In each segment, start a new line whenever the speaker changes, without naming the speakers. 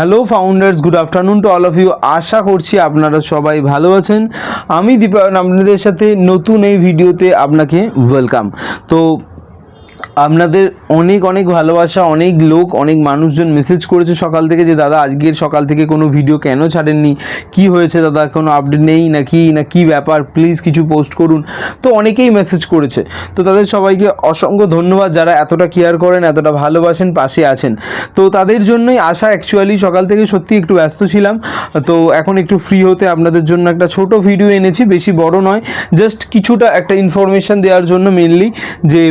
Hello founders good afternoon to all of you আশা করছি আপনারা সবাই ভালো আছেন। আমি দীপায়ন, আপনাদের সাথে নতুন এই ভিডিওতে আপনাকে ওয়েলকাম তো আপনাদের অনেক অনেক ভালোবাসা, অনেক লোক, অনেক মানুষজন মেসেজ করেছে সকাল থেকে যে, দাদা, আজকের সকাল থেকে কোনো ভিডিও কেন ছাড়েননি? কি হয়েছে? দাদা, কোনো আপডেট নেই না কি না, কি ব্যাপার? প্লিজ কিছু পোস্ট করুন। তো অনেকেই মেসেজ করেছে। তো তাদের সবাইকে অসংখ্য ধন্যবাদ যারা এতটা কেয়ার করেন, এতটা ভালোবাসেন, পাশে আছেন। তো তাদের জন্যই আশা অ্যাকচুয়ালি সকাল থেকে সত্যি একটু ব্যস্ত ছিলাম। তো এখন একটু ফ্রি হতে আপনাদের জন্য একটা ছোট ভিডিও এনেছি, বেশি বড় নয় জাস্ট কিছুটা একটা ইনফরমেশন দেওয়ার জন্য মেনলি যে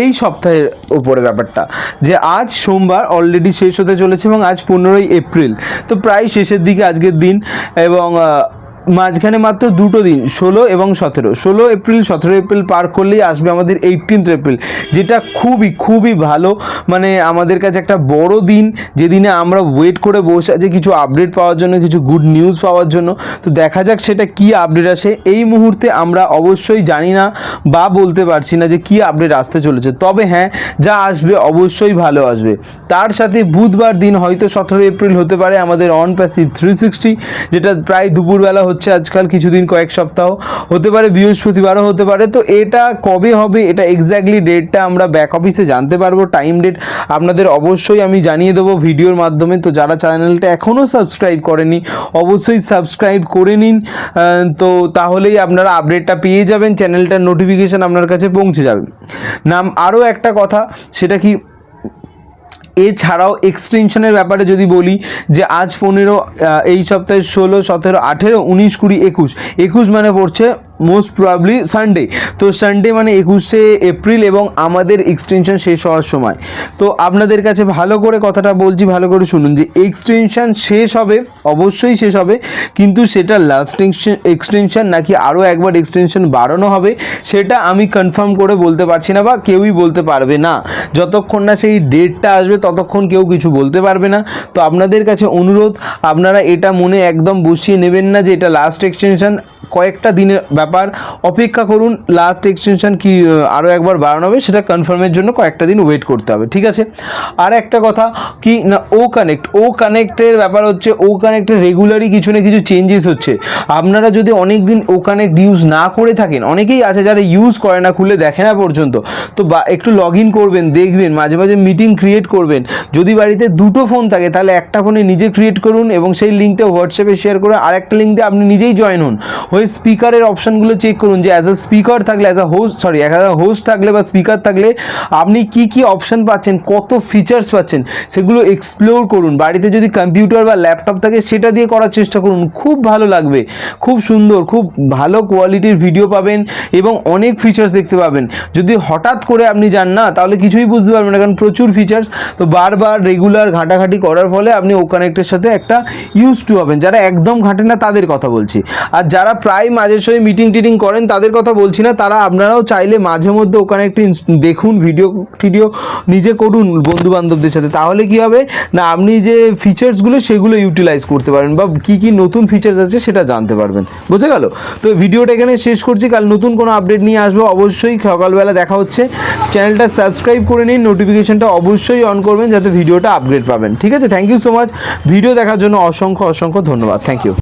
এই সপ্তাহের উপরে ব্যাপারটা, যে আজ সোমবার অলরেডি শেষ হতে চলেছে এবং আজ পনেরোই এপ্রিল। তো প্রায় শেষের দিকে আজকের দিন এবং মাঝখানে মাত্র দুটো দিন, ষোলো এবং সতেরো। ষোলো এপ্রিল, সতেরো এপ্রিল পার করলেই আসবে আমাদের এইটিনথ এপ্রিল, যেটা খুবই খুবই ভালো। মানে আমাদের কাছে একটা বড় দিন যেদিনে আমরা ওয়েট করে বসে আছি কিছু আপডেট পাওয়ার জন্য, কিছু গুড নিউজ পাওয়ার জন্য। তো দেখা যাক সেটা কি আপডেট আসে। এই মুহূর্তে আমরা অবশ্যই জানি না বা বলতে পারছি না যে কি আপডেট আসতে চলেছে। তবে হ্যাঁ যা আসবে অবশ্যই ভালো আসবে। তার সাথে বুধবার দিন হয়তো সতেরো এপ্রিল হতে পারে আমাদের অন প্যাসিভ থ্রি সিক্সটি যেটা প্রায় দুপুরবেলা হচ্ছে আজকাল কিছুদিন কয়েক সপ্তাহ হতে পারে, বৃহস্পতিবারও হতে পারে। তো এটা কবে হবে, এটা এক্স্যাক্টলি ডেটটা আমরা ব্যাক অফিসে জানতে পারব টাইম ডেট আপনাদের অবশ্যই আমি জানিয়ে দেবো ভিডিওর মাধ্যমে। তো যারা চ্যানেলটা এখনও সাবস্ক্রাইব করেনি, অবশ্যই সাবস্ক্রাইব করে নিন। তো তাহলেই আপনারা আপডেটটা পেয়ে যাবেন চ্যানেলটার নোটিফিকেশান আপনার কাছে পৌঁছে যাবে। নাম আরও একটা কথা, সেটা কি এছাড়াও এক্সটেনশনের ব্যাপারে যদি বলি যে আজ পনেরো এই সপ্তাহে ষোলো, সতেরো, আঠেরো, উনিশ, কুড়ি, একুশ একুশ মানে পড়ছে মোস্ট প্রবাবলি সানডে তো সানডে মানে একুশে এপ্রিল এবং আমাদের এক্সটেনশন শেষ হওয়ার সময়। তো আপনাদের কাছে ভালো করে কথাটা বলছি, ভালো করে শুনুন যে এক্সটেনশন শেষ হবে, অবশ্যই শেষ হবে, কিন্তু সেটা লাস্ট এক্সটেনশন নাকি আরও একবার এক্সটেনশন বাড়ানো হবে, সেটা আমি কনফার্ম করে বলতে পারছি না বা কেউই বলতে পারবে না। যতক্ষণ না সেই ডেটটা আসবে, ততক্ষণ কেউ কিছু বলতে পারবে না। তো আপনাদের কাছে অনুরোধ, আপনারা এটা মনে একদম বসিয়ে নেবেন না যে এটা লাস্ট এক্সটেনশন কয়েকটা দিনের ব্যাপার। অপেক্ষা করুন লাস্ট এক্সটেনশন কি আরও একবার বাড়ানো হবে, সেটা কনফার্মের জন্য কয়েকটা দিন ওয়েট করতে হবে, ঠিক আছে? আর একটা কথা, কি না ও কানেক্ট ও কানেক্টের ব্যাপার হচ্ছে ও কানেক্টের রেগুলারই কিছু না কিছু চেঞ্জেস হচ্ছে। আপনারা যদি অনেক দিন ও কানেক্ট ইউজ না করে থাকেন, অনেকেই আছে যারা ইউজ করে না, খুলে দেখে না পর্যন্ত, তো বা, একটু লগ ইন করবেন, দেখবেন, মাঝে মাঝে মিটিং ক্রিয়েট করবেন। যদি বাড়িতে দুটো ফোন থাকে, তাহলে একটা ফোনে নিজে ক্রিয়েট করুন এবং সেই লিঙ্কটা হোয়াটসঅ্যাপে শেয়ার করে আর একটা লিঙ্ক দিয়ে আপনি নিজেই জয়েন হন। হয়ে স্পিকারের অপশানগুলো চেক করুন যে অ্যাজ আ স্পিকার থাকলে as a host sorry as a host থাকলে বা স্পিকার থাকলে আপনি কি কি অপশান পাচ্ছেন, কত ফিচার্স পাচ্ছেন, সেগুলো এক্সপ্লোর করুন। বাড়িতে যদি কম্পিউটার বা ল্যাপটপ থাকে, সেটা দিয়ে করার চেষ্টা করুন। খুব ভালো লাগবে। খুব সুন্দর, খুব ভালো কোয়ালিটির ভিডিও পাবেন এবং অনেক ফিচার্স দেখতে পাবেন। যদি হঠাৎ করে আপনি যান না, তাহলে কিছুই বুঝতে পারবেন না, কারণ প্রচুর ফিচার্স তো বারবার রেগুলার ঘাটাঘাটি করার ফলে আপনি ও কানেক্টের সাথে একটা ইউজ টু হবেন যারা একদম ঘাটে না, তাদের কথা বলছি। আর যারা প্রায় মাঝে সময় মিটিং টিটিং করেন, তাদের কথা বলছি না, তারা আপনারাও চাইলে মাঝে মধ্যে ওখানে একটু দেখুন ভিডিও টিডিও নিজে করুন বন্ধু বান্ধবদের সাথে। তাহলে কি হবে? না, আপনি যে ফিচার্সগুলো সেগুলো ইউটিলাইজ করতে পারবেন বা কি কি নতুন ফিচার্স আছে সেটা জানতে পারবেন। বুঝে গেল? তো ভিডিওটা এখানে শেষ করছি। কাল নতুন কোনো আপডেট নিয়ে আসব। অবশ্যই সকালবেলা দেখা হচ্ছে। চ্যানেলটা সাবস্ক্রাইব করে নিন নোটিফিকেশনটা অবশ্যই অন করবেন, যাতে ভিডিওটা আপগ্রেড পাবেন। ঠিক আছে? Thank you so much video দেখার জন্য অসংখ্য অসংখ্য ধন্যবাদ। Thank you